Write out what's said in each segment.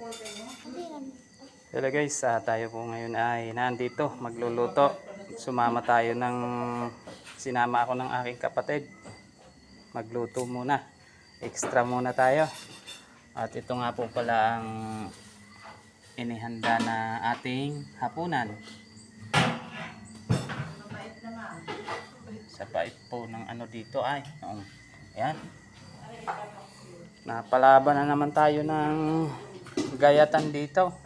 Hello guys, ah, tayo po ngayon ay nandito magluluto. Sumama tayo ng sinama ako ng aking kapatid. Magluto muna. Extra muna tayo. At ito nga po pala ang inihanda na ating hapunan. Sa pait po ng ano dito ay. Ayan. Napalaban na naman tayo ng gayatan dito.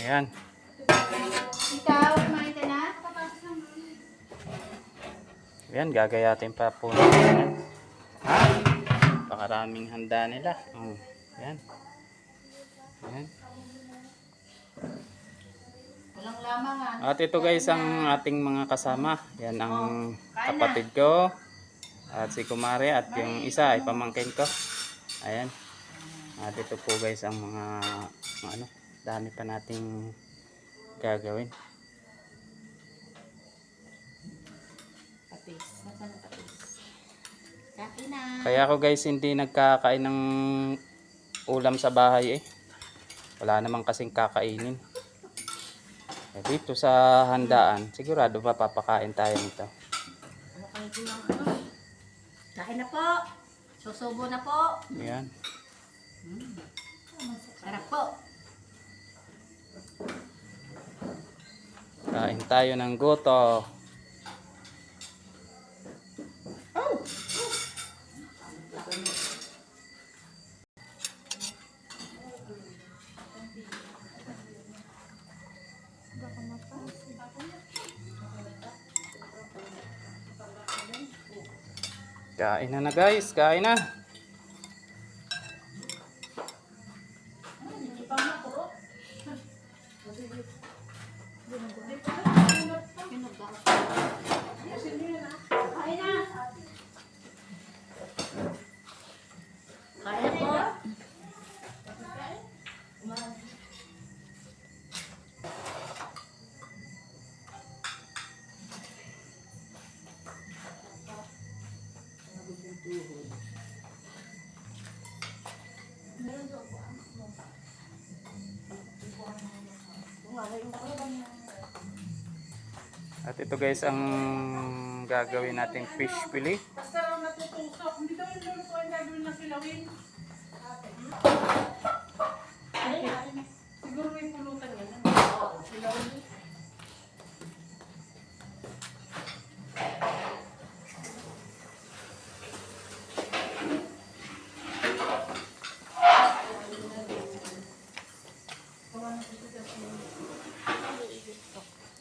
Ayan. Ikaw, kumain ka na? Ayan, gagayatin pa po natin. Ha? Pakaraming handa nila. Oh, ayan. Ayan. At ito guys ang ating mga kasama. Yan ang kapatid ko. At si Kumare at yung isa ay pamangkin ko. Ayan. At ito po guys ang mga ano, dami pa nating gagawin. Patis. Nasaan ang patis? Kaya ako guys hindi nagkakain ng ulam sa bahay eh. Wala namang kasing kakainin. Eh, dito sa handaan, sigurado pa papakain tayo nito. Ano kayo? Kain na po. Susubo na po. Ayan. Sarap po. Kain tayo ng goto. Kain na na guys, kain na. Kain na. Po. At ito guys ang gagawin nating fish fillet. Basta raw natutusok. Hindi daw yung gagawin ng kilawin.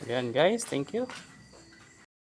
Ayan guys, thank you.